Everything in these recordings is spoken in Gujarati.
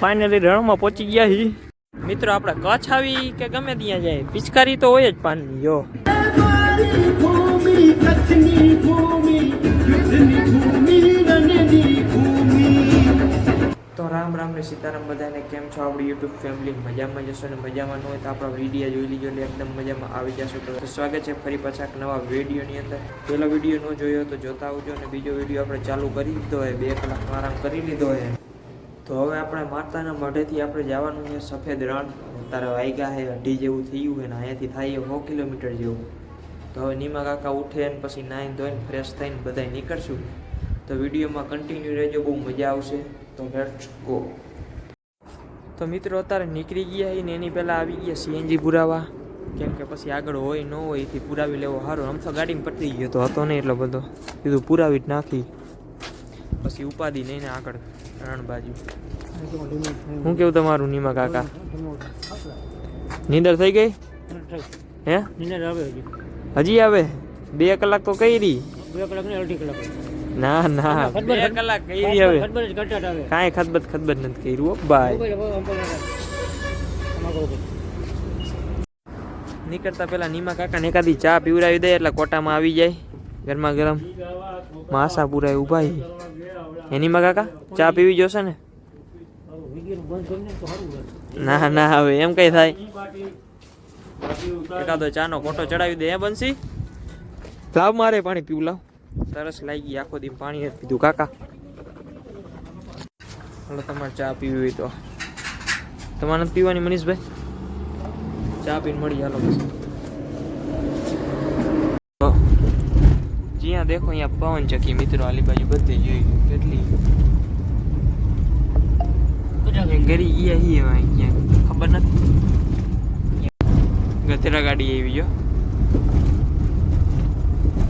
ફાઇનલી રણમાં પહોંચી ગયા હી મિત્રો, આપણે કચ્છ આવી કે ગમે ત્યાં જાય, પિચકારી તો હોય જ પાનની ભૂમિ તો રામ રામ ને સીતારામ બધાને કેમ છો? આપણી યુટ્યુબ ફેમિલી મજામાં જશો ને? મજામાં ન હોય તો આપણા વીડિયો જોઈ લીજો એટલે એકદમ મજામાં આવી જશો તો. સ્વાગત છે ફરી પાછા નવા વિડીયોની અંદર. પહેલો વીડિયો ન જોયો તો જોતા આવજો અને બીજો વીડિયો આપણે ચાલુ કરી દીધો હોય, બે કલાક આરામ કરી લીધો હોય. તો હવે આપણે માતાના મઢેથી આપણે જવાનું છે સફેદ રણ. અત્યારે વાગ્યા છે અઢી જેવું થયું છે ને અહીંયાથી થાય સો કિલોમીટર જેવું. તો હવે નીમા કાકા ઉઠે ને પછી નાહીને ધોઈને ફ્રેશ થઈને બધાય નીકળશું. તો વિડીયોમાં કન્ટિન્યુ રહેજો, બહુ મજા આવશે. તો લેટ્સ ગો તો મિત્રો અત્યારે નીકળી ગયા ને એની પહેલાં આવી ગયા સીએનજી પુરાવા. કેમ કે પછી આગળ હોય ન હોય એથી પુરાવી લેવો સારું. આમ તો ગાડીમાં પટી ગયો તો હતો નહીં એટલો બધો. કીધું પુરાવી જ નાખી. પછી ઉપાધિ નહીં ને આગળ રણ બાજુ હું કેવું તમારું નીમા કાકા? નીંદર થઈ ગઈ? હે? હજી. આવે? બે કલાક તો કઈ રહી ના ના. બે કલાક કઈ રહી હવે કાંઈ ખતબત ખતબત નથી કર્યું ભાઈ. નીકળતા પેલા નીમા કાકા ને એકાદી ચા પીવડાવી દે એટલે કોટામાં આવી જાય ગરમા ગરમ. માસા પુરાય ઊભા એ નીમા કાકા? ચા પીવી જોશે ને? ના ના, હવે એમ કઈ થાય. એકાદો ચાનો કોટો ચડાવી દે એ બનશી લાવ મારે પાણી, પીવું, લાવ. તરસ લાગી ગઈ આખો દી પાણી જ પીધું, કાકા. હાલો, તમારે ચા પીવી હોય તો. તમારે પીવાની, મનીષભાઈ? ચા પીને મળી, હાલો. પછી તો દેખો અહીંયા પવન ચકી મિત્રો આલી બાજુ બધી જોઈ. કેટલી. ગરી ગયા હી અહીંયા ખબર નથી. ગધેડા ગાડી આવી જો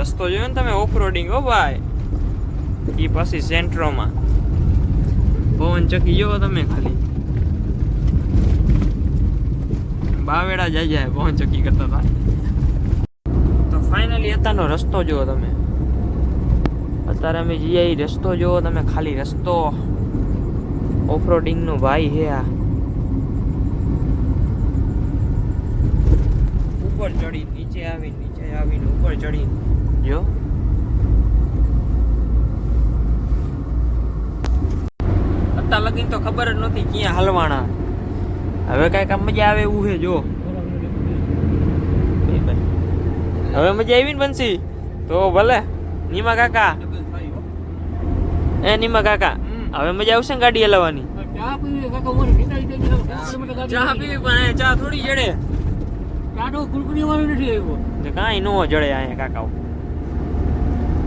રસ્તો જોયો ને તમે ઓફ રોડિંગ હો ભાઈ. એ પછી સેન્ટ્રોમાં પવન ચકી જો તમે ખાલી. બાવેડા જાય જાય, પવન ચકી કરતા હતા. ફાઇનલી અત્યારનો રસ્તો જુઓ તમે. અત્યારે અમે જઈએ એ રસ્તો જુઓ તમે ખાલી રસ્તો ઓફરોડિંગ નો ભાઈ હે આ. ઉપર ચડી, નીચે આવી નીચે આવીને ઉપર ચડી. જો. અત્યાર લગીન તો ખબર જ નહોતી ક્યાં હાલવાના. હવે કાંઈક મજા આવે એવું છે, જો. હવે મજા આવી ને બનશી. તો ભલે. નીમા કાકા. એ નિમા કાકા? હવે મજા આવશે ને ગાડી હલાવવાની? ચા પીવી પણ એ ચા થોડી જડે. તો કાંઈ નો જડે અહીંયા કાકાઓ.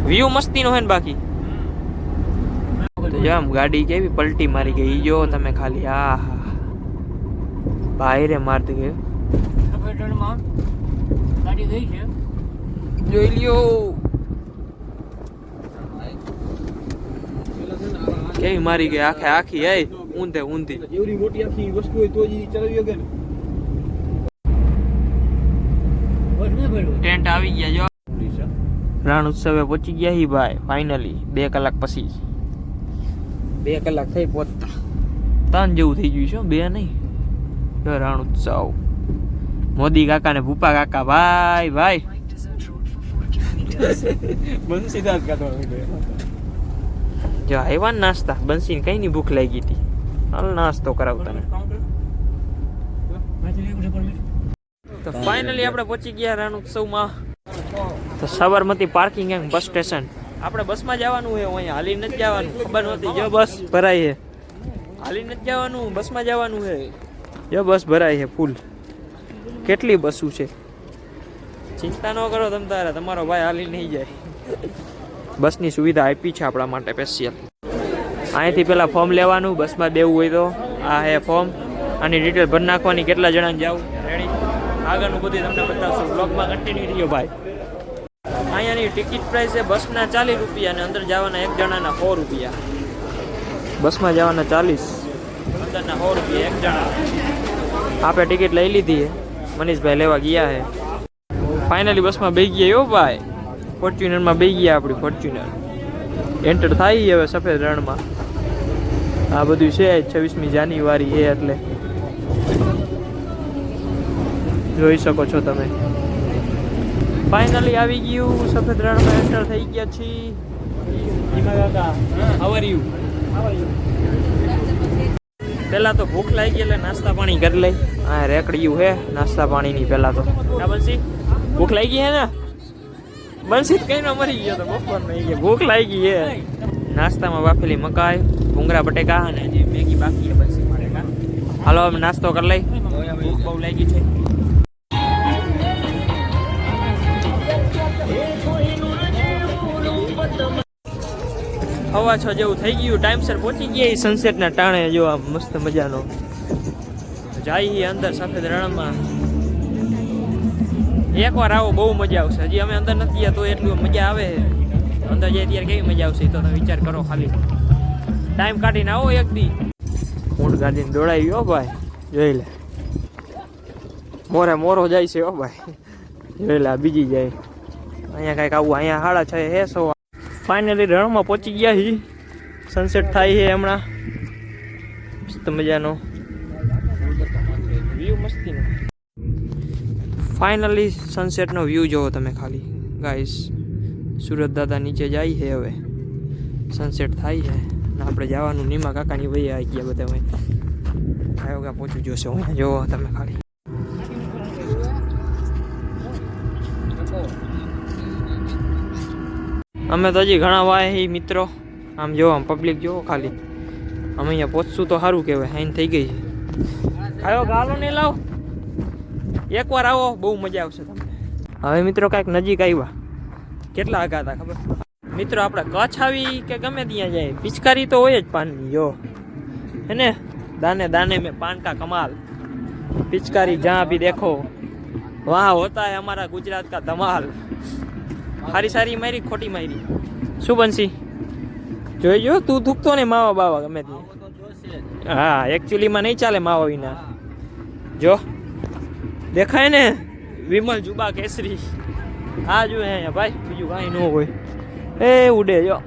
વ્યૂ મસ્તી નો હે ને બાકી. જેમ ગાડી કેવી પલટી મારી ગઈ. જો તમે ખાલી આ ભાઈ રે મારતી ગયો જોઈ લ્યો. કેવી મારી ગઈ? આખે આખી એ ઊંધે ઊંધી. એવડી મોટી આખી વસ્તુ હોય તો જ ચલાવી શકે ને. ટેન્ટ આવી ગયા જો. રણ ઉત્સવે પહોંચી ગયા હી ભાઈ ફાઇનલી બે કલાક પછી. બે કલાક થઈ પહોંચતા. ત્રણ જેવું થઈ ગયું છે હો, બે નહીં. જો રણ ઉત્સવ. મોદી કાકા ને ભૂપા કાકા ભાઈ ભાઈ. બંસીદાર કાઢો જો આવ્યા નાસ્તા. બંસીને કઈ ની ભૂખ લાગી હતી હાલ નાસ્તો કરાવતા તો ફાઇનલી આપણે પહોંચી ગયા રણ ઉત્સવમાં તો Sabarmati parking and bus station આપણે બસમાં જવાનું છે અહીંયા હાલી નથી જવાનું. ખબર નહોતી. જો બસ ભરાઈ છે. હાલી નથી જવાનું બસમાં જવાનું છે. જો બસ ભરાઈ છે ફૂલ કેટલી બસો છે? ચિંતા ન કરો તમ તારે. તમારો ભાઈ હાલી નહીં જાય. બસની સુવિધા આપી છે આપણા માટે સ્પેશિયલ અહીંથી પહેલાં ફોર્મ લેવાનું, બસમાં દેવું હોય તો આ હે ફોર્મ આની ડિટેલ ભરી નાખવાની, કેટલા જણાને જાવ રેડી આગળનું બધું તમને બતાવશું. બ્લોગમાં કન્ટિન્યુ રહ્યો ભાઈ. અહીંયાની ટિકિટ પ્રાઇસ છે બસના ચાલીસ રૂપિયા અને અંદર જવાના એક જણાના સો રૂપિયા. બસમાં જવાના ચાલીસ. અંદરના સો રૂપિયા એક જણા. આપણે ટિકિટ લઈ લીધી છે મનીષભાઈ લેવા ગયા હે. ફાઇનલી બસમાં બેસી ગયા હો ભાઈ. ફોર્ચ્યુનરમાં બે ગયા આપણી ફોર્ચ્યુનર. એન્ટર થાય હવે સફેદ રણમાં. આ બધું છે, છવ્વીસમી જાન્યુઆરી એ એટલે. જોઈ શકો છો તમે. ફાઇનલી આવી ગયું, સફેદ રણમાં એન્ટર થઈ ગયા છીએ. પેલા તો ભૂખ લાગી ગઈ એટલે નાસ્તા પાણી કરી લઈ. આ રેકડ્યું હે, નાસ્તા પાણીની પેલા તો. ભૂખ લાગી હે ને? બંસી તો કઈ મરી ગયો તો બપોર નહીં ગયા ભૂખ લાગી હે નાસ્તામાં બાફેલી મકાઈ ભૂંગરા બટેકા અને જે મેગી બાકી છે બંસી માટે હાલો, અમે નાસ્તો કરી લઈ. ભૂખ બહુ લાગી છે. હવા છ જેવું થઈ ગયું. ટાઈમસર પહોંચી ગયા સનસેટના ટાણે. જો આમ મસ્ત મજાનો. જાય અંદર સફેદ રણમાં. એકવાર આવો બહુ મજા આવશે. હજી અમે અંદર નથી ગયા તો એટલું મજા આવે. અંદર જાય ત્યારે કેવી મજા આવશે તો તમે વિચાર કરો ખાલી. ટાઈમ કાઢીને આવો એક દી. ઊંટ કાઢીને દોડાવી ગયો ભાઈ. જોઈ લે. મોરે મોરો જાય છે ઓ ભાઈ. જોઈ લે બીજી જાય. અહીંયા કાંઈક આવું અહીંયા સાડા છ હે સો. ફાઇનલી રણમાં પહોંચી ગયા હી. સનસેટ થાય છે હમણાં. મસ્ત મજાનો. વ્યૂ મસ્તીનો. ફાઇનલી સનસેટનો વ્યૂ જોવો તમે ખાલી. ગાઈસ સુરત દાદા નીચે જાય છે હવે. સનસેટ થાય છે. અને આપણે જવાનું નીમા કાકાની વહી આવી ગયા બધા હોય આવ્યો ગયા પહોંચી જોશે હું. જોવો તમે ખાલી. અમે તો હજી ઘણા વાય મિત્રો. આમ જોવો, આમ પબ્લિક જોવો ખાલી. અમે અહીંયા પહોંચશું તો સારું કહેવાય. હાઈન થઈ ગઈ છે. આવ્યો ગાલો નહીં લાવ. એકવાર આવો બહુ મજા આવશે તમને. હવે મિત્રો કાંઈક નજીક આવ્યા. કેટલા આગા હતા ખબર? મિત્રો આપણે કચ્છ આવી કે ગમે ત્યાં જાય પિચકારી તો હોય જ પાનની જો. હે ને દાને દાને મેં પાન કા કમાલ. પિચકારી જ્યાં બી દેખો. વાહ હોતા હે અમારા ગુજરાત કા ધમાલ. સારી સારી મારી ખોટી મારી. શું બનશી? જોઈ જો તું દુખતો ને માવા બાવા ગમે તે. હા એકચ્યુઅલીમાં નહીં ચાલે માવા વિના. જો. દેખાય ને? વિમલ જુબા કેસરી. આ જો અહીંયા ભાઈ, બીજું કાંઈ ન હોય. એ ઉડે, જો.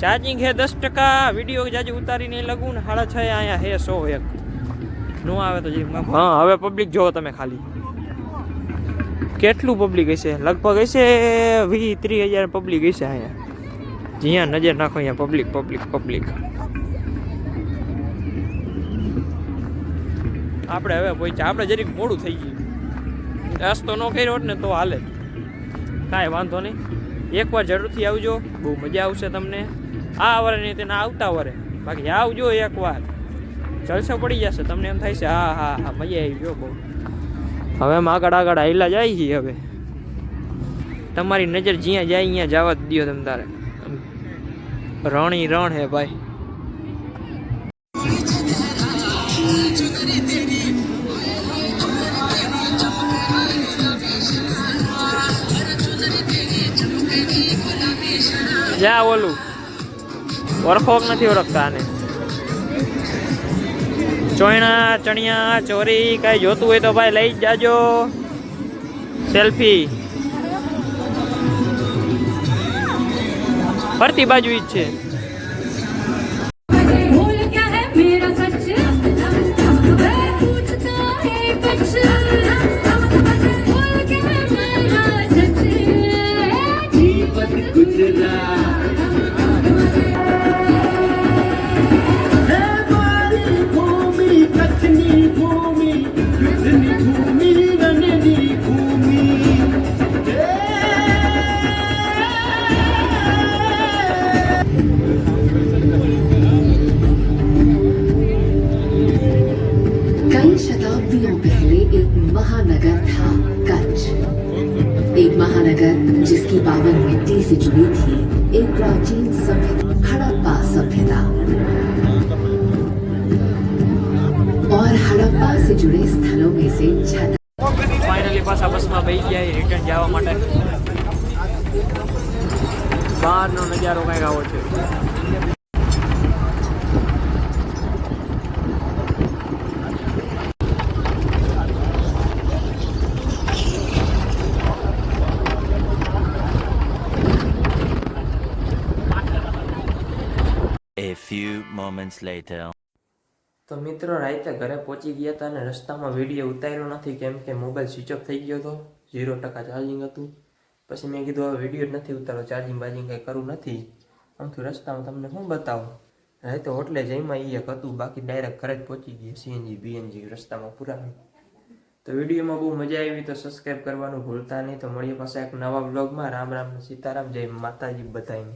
ચાર્જિંગ હે દસ ટકા વીડિયો જાજુ ઉતારીને લગું ને સાડા છ અહીંયા હે સો એક. નો આવે તો હા, હવે પબ્લિક જોવો તમે ખાલી. કેટલું પબ્લિક હશે? લગભગ હશે વીસ ત્રીસ હજાર પબ્લિક હશે અહીંયા. જ્યાં નજર નાખો, અહીંયા પબ્લિક પબ્લિક પબ્લિક આપણે હવે પહોંચ્યા આપણે જરીક મોડું થઈ ગયું. રસ્તો ન કર્યો હોત ને તો હાલે. કાંઈ વાંધો નહીં. એકવાર જરૂરથી આવજો. બહુ મજા આવશે તમને. આ વરે નહીં તેના આવતા વરે. બાકી આવજો એકવાર. જલસો પડી જશે. તમને એમ થાય છે, હા હા હા, મજા આવી ગયો બહુ. હવે એમ આગળ આગળ હાઈલા જાય છીએ હવે. તમારી નજર જ્યાં જાય અહીંયા જવા જ દો તમે તારે. રણી રણ હે ભાઈ. જા ઓલું. ઓળખોક નથી ઓળખતા આને. ચોયણા, ચણિયા, ચોરી, કઈ જોતું હોય તો ભાઈ લઈ જ જાજો. સેલ્ફી. ફરતી બાજુ જ છે. से जुड़े स्थलों में से छत ફાઇનલી પાછા બસમાં બેસી ગયા રિટર્ન જવા માટે બહારનો નજારો કંઈક આવો છે A moments later. તો મિત્રો, રાતે ઘરે પહોંચી ગયા હતા અને રસ્તામાં વીડિયો ઉતાર્યો નથી. કેમ કે મોબાઈલ સ્વિચ ઓફ થઈ ગયો હતો. ઝીરો ટકા ચાર્જિંગ હતું. પછી મેં કીધું, હવે વીડિયો નથી ઉતારો ચાર્જિંગ બાર્જિંગ કંઈ કરવું નથી. આમથી રસ્તામાં તમને શું બતાવું? રાતે હોટલે જઈમાં એ એક હતું. બાકી ડાયરેક્ટ ઘરે જ પહોંચી ગયા સીએનજી બીએનજી રસ્તામાં પૂરા તો વિડીયોમાં બહુ મજા આવી. તો સબસ્ક્રાઈબ કરવાનું ભૂલતા નહીં. તો મળીએ પાસે એક નવા બ્લોગમાં રામ રામ સીતારામ. જય માતાજી બધાને